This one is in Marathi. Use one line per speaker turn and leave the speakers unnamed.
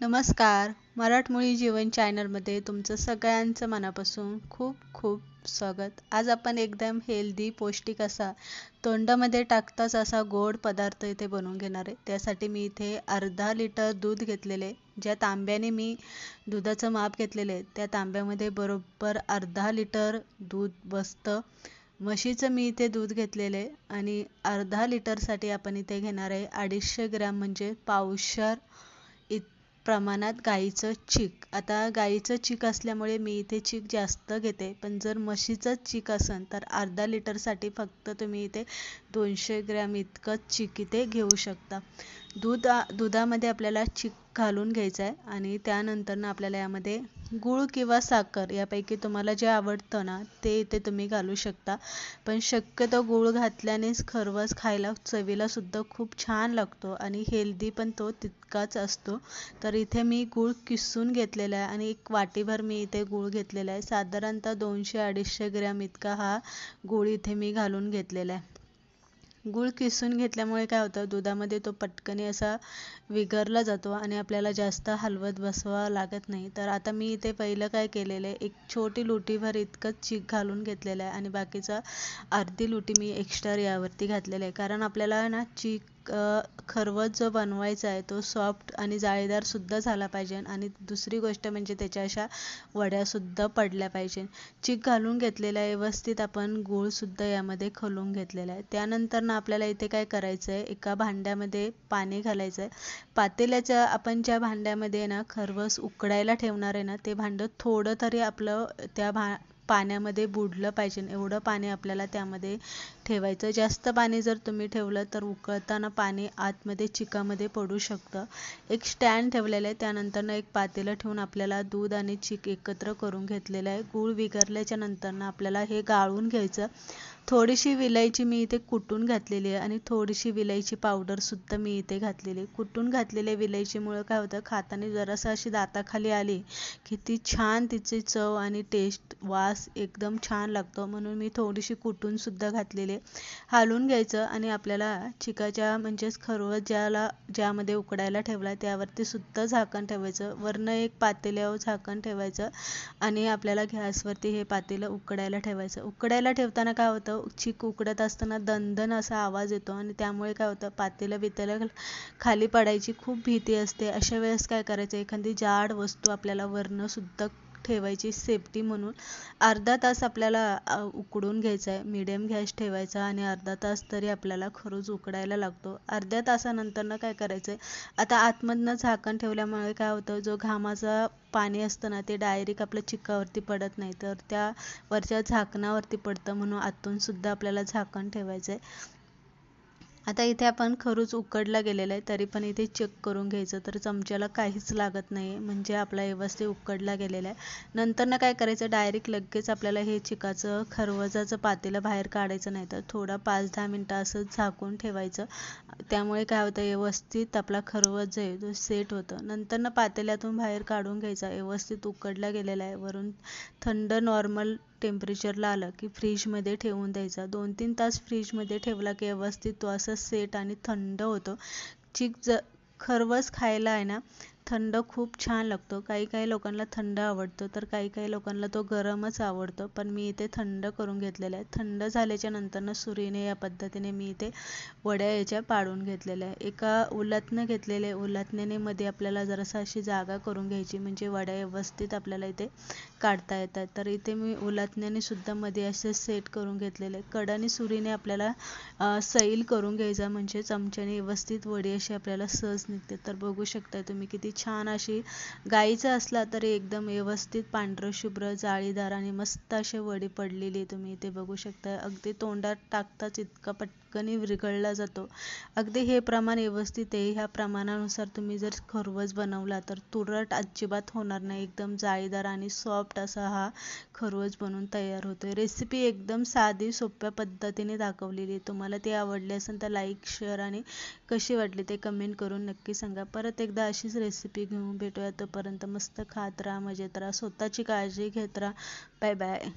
नमस्कार. मराठमोळी जीवन चॅनलमध्ये तुमचं सगळ्यांचं मनापासून खूप खूप स्वागत. आज आपण एकदम हेल्दी पौष्टिक असा तोंडामध्ये टाकताच असा गोड पदार्थ इथे बनवून घेणार आहे. त्यासाठी मी इथे अर्धा लिटर दूध घेतलेले ज्या तांब्याने मी दुधाचं माप घेतलेलं आहे त्या तांब्यामध्ये बरोबर अर्धा लिटर दूध बसतं. म्हशीचं मी इथे दूध घेतलेलं आहे आणि अर्धा लिटरसाठी आपण इथे घेणार आहे अडीचशे ग्रॅम म्हणजे पावशर इत प्रमाणात गाईचं चीक. आता गाईचं चीक असल्यामुळे मी इथे चीक जास्त घेते. पण जर म्हशीचं चीक असेल तर अर्धा लिटरसाठी फक्त तुम्ही इथे दोनशे ग्रॅम इतकं चीक इथे घेऊ शकता. दूध दुधामध्ये आपल्याला चीक घालून घ्यायचं आहे आणि त्यानंतर आपल्याला यामध्ये गूळ किंवा साखर यापैकी तुम्हाला जे आवडतं ना ते इथे तुम्ही घालू शकता. पण शक्यतो गूळ घातल्यानेच खरवस खायला चवीला सुद्धा खूप छान लागतो आणि हेल्दी पण तो तितकाच असतो. तर इथे मी गूळ किसून घेतलेला आहे आणि एक वाटीभर मी इथे गूळ घेतलेला आहे. साधारणतः दोनशे अडीचशे ग्रॅम इतका हा गूळ इथे मी घालून घेतलेला आहे. गूळ किसून घेतल्यामुळे काय होतं? दुधामध्ये तो पटकने असा विगरला जातो आणि आपल्याला जास्त हलवत बसवा लागत नाही. तर आता मी इथे पहिलं काय केलेलं आहे? एक छोटी लुटीभर इतकंच चीक घालून घेतलेलं आहे आणि बाकीचा अर्धी लुटी मी एक्स्ट्रा यावरती घातलेलं आहे. कारण आपल्याला ना चीक खरवस जो बनवायचा आहे तो सॉफ्ट आणि जाळीदारसुद्धा झाला पाहिजे. आणि दुसरी गोष्ट म्हणजे त्याच्या अशा वड्यासुद्धा पडल्या पाहिजे. चीक घालून घेतलेला आहे व्यवस्थित आपण गूळसुद्धा यामध्ये खोलून घेतलेला आहे. त्यानंतर ना आपल्याला इथे काय करायचं आहे एका भांड्यामध्ये पाणी घालायचं आहे पातेल्याच्या आपण ज्या भांड्यामध्ये ना खरवस उकडायला ठेवणार आहे ना ते भांडं थोडं तरी आपलं त्या भा पाण्यामध्ये बुडलं पाहिजे. एवढं पाणी आपल्याला त्यामध्ये ठेवायचं. जास्त पाणी जर तुम्ही ठेवलं तर उकळताना पाणी आतमध्ये चिकामध्ये पडू शकतं. एक स्टँड ठेवलेलं आहे. त्यानंतरनं एक पातेलं ठेवून आपल्याला दूध आणि चिक एकत्र करून घेतलेलं आहे. गूळ विगरल्याच्या नंतरनं आपल्याला हे गाळून घ्यायचं. थोडीशी विलायची मी इथे कुटून घातलेली आहे आणि थोडीशी विलायची पावडरसुद्धा मी इथे घातलेली आहे. कुटून घातलेल्या विलायचीमुळं काय होतं खाताना जरासं अशी दाताखाली आली की ती छान तिची चव आणि टेस्ट वास एकदम छान लागतो. म्हणून मी थोडीशी कुटूनसुद्धा घातलेली आहे. हालून घ्यायचं आणि आपल्याला चिकाच्या म्हणजेच खरवस ज्याला ज्यामध्ये उकडायला ठेवला त्यावरती सुद्धा झाकण ठेवायचं. वरनं एक पातेल्यावर झाकण ठेवायचं आणि आपल्याला गॅसवरती हे पातेलं उकडायला ठेवायचं. उकडायला ठेवताना काय होतं चीक उकडत असताना दणदण असा आवाज येतो आणि त्यामुळे काय होतं पातेलं बितेलं खाली पडायची खूप भीती असते. अशा वेळेस काय करायचं एखादी जाड वस्तू आपल्याला वरनं सुद्धा ठेवायची सेफ्टी म्हणून. अर्धा तास आपल्याला उकडून घ्यायचा आहे मिडियम गॅस ठेवायचा आणि अर्धा तास तरी आपल्याला खरंच उकडायला लागतो. अर्ध्या तासानंतरनं काय करायचं आहे आता आतमधनं झाकण ठेवल्यामुळे काय होतं? जो घामाचा पाणी असतं ना ते डायरेक्ट आपल्या चिकावरती पडत नाही. तर त्या वरच्या झाकणावरती पडतं म्हणून आतून सुद्धा आपल्याला झाकण ठेवायचं आहे आता इथे आपण खरूच उकडला गेलेला आहे तरी पण इथे चेक करून घ्यायचं तर चमच्याला काहीच लागत नाही म्हणजे आपला व्यवस्थित उकडला गेलेला आहे. नंतर ना काय करायचं डायरेक्ट लगेच आपल्याला हे चिकाचं खरवजाचं पातेलं बाहेर काढायचं नाही तर थोडा पाच दहा मिनटं असं झाकून ठेवायचं. त्यामुळे काय होतं व्यवस्थित आपला खरवज आहे तो सेट होतं. नंतर ना पातेल्यातून बाहेर काढून घ्यायचा व्यवस्थित उकडला गेलेला आहे वरून थंड नॉर्मल टेम्परेचरला आलं की फ्रीजमध्ये ठेवून द्यायचा. दोन तीन तास फ्रीजमध्ये ठेवला की व्यवस्थित तो असं सेट आणि थंड होतो. चिक ज खरवस खायला आहे ना थंड खूप छान लागतो. काही काही लोकांना थंड आवडतो तर काही काही लोकांना तो गरमच आवडतो. पण मी इथे थंड करून घेतलेला आहे. थंड झाल्याच्या नंतरनं सुरीने या पद्धतीने मी इथे वड्या याच्या पाडून घेतलेल्या आहे. एका उलथनं घेतलेले उलथण्याने मध्ये आपल्याला जरासा अशी जागा करून घ्यायची म्हणजे वड्या व्यवस्थित आपल्याला इथे काढता येतात. तर इथे मी उलथण्याने सुद्धा मध्ये असे सेट करून घेतलेले कडाने सुरीने आपल्याला सैल करून घ्यायचा म्हणजे चमच्याने व्यवस्थित वडी अशी आपल्याला सहज निघते. तर बघू शकता तुम्ही किती छान अशी गाईचं असला तरी एकदम व्यवस्थित पांढरं शुभ्र जाळीदार आणि मस्त असे वडी पडलेली तुम्ही इथे बघू शकता. अगदी तोंडात टाकताच इतका पटकन विरघळला जातो. अगदी हे प्रमाण व्यवस्थित आहे. ह्या प्रमाणानुसार तुम्ही जर खरवस बनवला तर तुरट अजिबात होणार नाही. एकदम जाळीदार आणि सॉफ्ट असा हा खरवस बनून तयार होतो रेसिपी एकदम साधी सोप्या पद्धतीने दाखवलेली आहे. तुम्हाला ती आवडली असेल तर लाईक शेअर आणि कशी वाटली ते कमेंट करून नक्की सांगा. परत एकदा अशीच रेसिपी रेसिपी घेऊन भेटूया तोपर्यंत मस्त खात राहा मजेत राहा स्वतःची काळजी घेत राहा. Bye bye